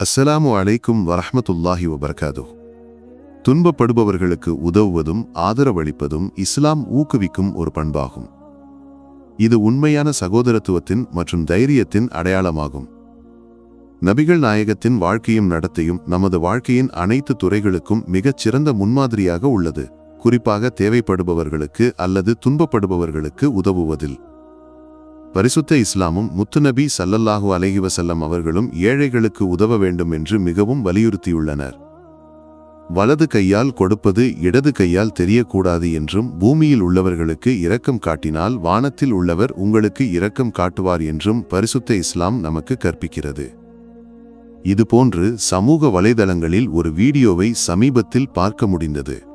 அஸ்ஸலாமு அலைக்கும் வரஹமத்துல்லாஹி வபரகாது துன்பப்படுபவர்களுக்கு உதவுவதும் ஆதரவளிப்பதும் இஸ்லாம் ஊக்குவிக்கும் ஒரு பண்பாகும். இது உண்மையான சகோதரத்துவத்தின் மற்றும் தைரியத்தின் அடையாளமாகும். நபிகள் நாயகத்தின் வாழ்க்கையும் நடத்தையும் நமது வாழ்க்கையின் அனைத்து துறைகளுக்கும் மிகச் சிறந்த முன்மாதிரியாக உள்ளது. குறிப்பாக தேவைப்படுபவர்களுக்கு அல்லது துன்பப்படுபவர்களுக்கு உதவுவதில். பரிசுத்த இஸ்லாமும் முத்துநபி சல்லல்லாஹு அலஹி வசல்லம் அவர்களும் ஏழைகளுக்கு உதவ வேண்டும் என்று மிகவும் வலியுறுத்தியுள்ளனர். வலது கையால் கொடுப்பது இடது கையால் தெரியக்கூடாது என்றும் பூமியில் உள்ளவர்களுக்கு இரக்கம் காட்டினால் வானத்தில் உள்ளவர் உங்களுக்கு இரக்கம் காட்டுவார் என்றும் பரிசுத்த இஸ்லாம் நமக்கு கற்பிக்கிறது. இதுபோன்று சமூக வலைதளங்களில் ஒரு வீடியோவை சமீபத்தில் பார்க்க முடிந்தது.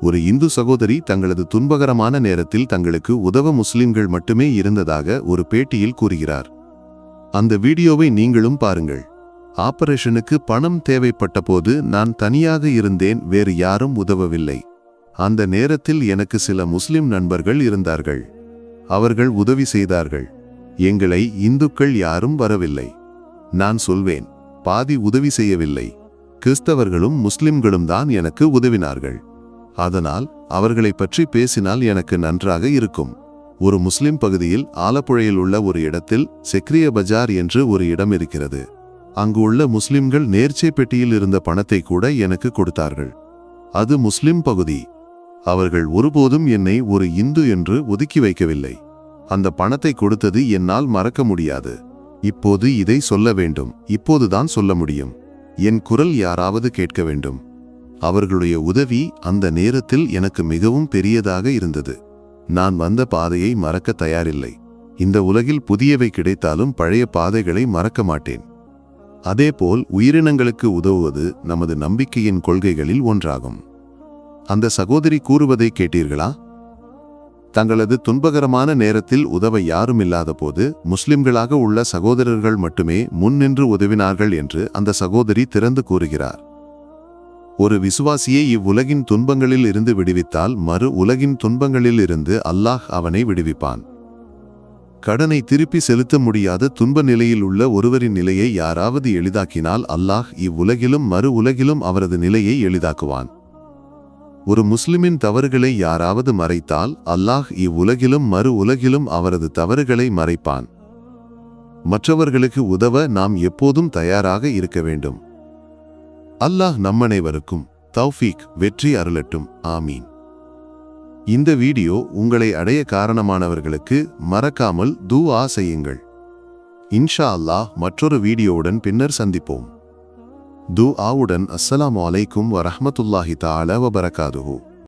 ஒரு இந்து சகோதரி தங்களது துன்பகரமான நேரத்தில் தங்களுக்கு உதவ முஸ்லிம்கள் மட்டுமே இருந்ததாக ஒரு பேட்டியில் கூறுகிறார். அந்த வீடியோவை நீங்களும் பாருங்கள். ஆபரேஷனுக்கு பணம் தேவைப்பட்ட போது நான் தனியாக இருந்தேன் வேறு யாரும் உதவவில்லை. அந்த நேரத்தில் எனக்கு சில முஸ்லிம் நண்பர்கள் இருந்தார்கள். அவர்கள் உதவி செய்தார்கள். எங்களை இந்துக்கள் யாரும் வரவில்லை. நான் சொல்வேன் பாதி உதவி செய்யவில்லை. கிறிஸ்தவர்களும் முஸ்லிம்களும் தான் எனக்கு உதவினார்கள். அதனால் அவர்களை பற்றி பேசினால் எனக்கு நன்றாக இருக்கும். ஒரு முஸ்லிம் பகுதியில் ஆலப்புழையில் உள்ள ஒரு இடத்தில் செக்ரிய பஜார் என்று ஒரு இடம் இருக்கிறது. அங்கு உள்ள முஸ்லிம்கள் நேர்ச்சை பெட்டியில் இருந்த பணத்தை கூட எனக்கு கொடுத்தார்கள். அது முஸ்லிம் பகுதி. அவர்கள் ஒருபோதும் என்னை ஒரு இந்து என்று ஒதுக்கி வைக்கவில்லை. அந்த பணத்தை கொடுத்தது என்னால் மறக்க முடியாது. இப்போது இதை சொல்ல வேண்டும். இப்போதுதான் சொல்ல முடியும். என் குரல் யாராவது கேட்க வேண்டும். அவர்களுடைய உதவி அந்த நேரத்தில் எனக்கு மிகவும் பெரியதாக இருந்தது. நான் வந்த பாதையை மறக்க தயாரில்லை. இந்த உலகில் புதியவை கிடைத்தாலும் பழைய பாதைகளை மறக்க மாட்டேன். அதேபோல் உயிரினங்களுக்கு உதவுவது நமது நம்பிக்கையின் கொள்கைகளில் ஒன்றாகும். அந்த சகோதரி கூறுவதை கேட்டீர்களா? தங்களது துன்பகரமான நேரத்தில் உதவ யாரும் இல்லாத போது முஸ்லிம்களாக உள்ள சகோதரர்கள் மட்டுமே முன்னின்று உதவினார்கள் என்று அந்த சகோதரி திறந்து கூறுகிறார். ஒரு விசுவாசியை இவ்வுலகின் துன்பங்களில் இருந்து விடுவித்தால் மறு உலகின் துன்பங்களில் இருந்து அல்லாஹ் அவனை விடுவிப்பான். கடனை திருப்பி செலுத்த முடியாத துன்ப நிலையில் உள்ள ஒருவரின் நிலையை யாராவது எளிதாக்கினால் அல்லாஹ் இவ்வுலகிலும் மறு உலகிலும் அவரது நிலையை எளிதாக்குவான். ஒரு முஸ்லிமின் தவறுகளை யாராவது மறைத்தால் அல்லாஹ் இவ்வுலகிலும் மறு உலகிலும் அவரது தவறுகளை மறைப்பான். மற்றவர்களுக்கு உதவ நாம் எப்போதும் தயாராக இருக்க வேண்டும். அல்லாஹ் நம்மனைவருக்கும் தௌஃபீக் வெற்றி அருளட்டும். ஆமீன். இந்த வீடியோ உங்களை அடைய காரணமானவர்களுக்கு மறக்காமல் தூஆ செய்யுங்கள். இன்ஷா அல்லாஹ் மற்றொரு வீடியோவுடன் பின்னர் சந்திப்போம். தூஆவுடன் அஸ்ஸலாமு அலைக்கும் வரஹமத்துல்லாஹி தஆலா வபரகாதுஹூ.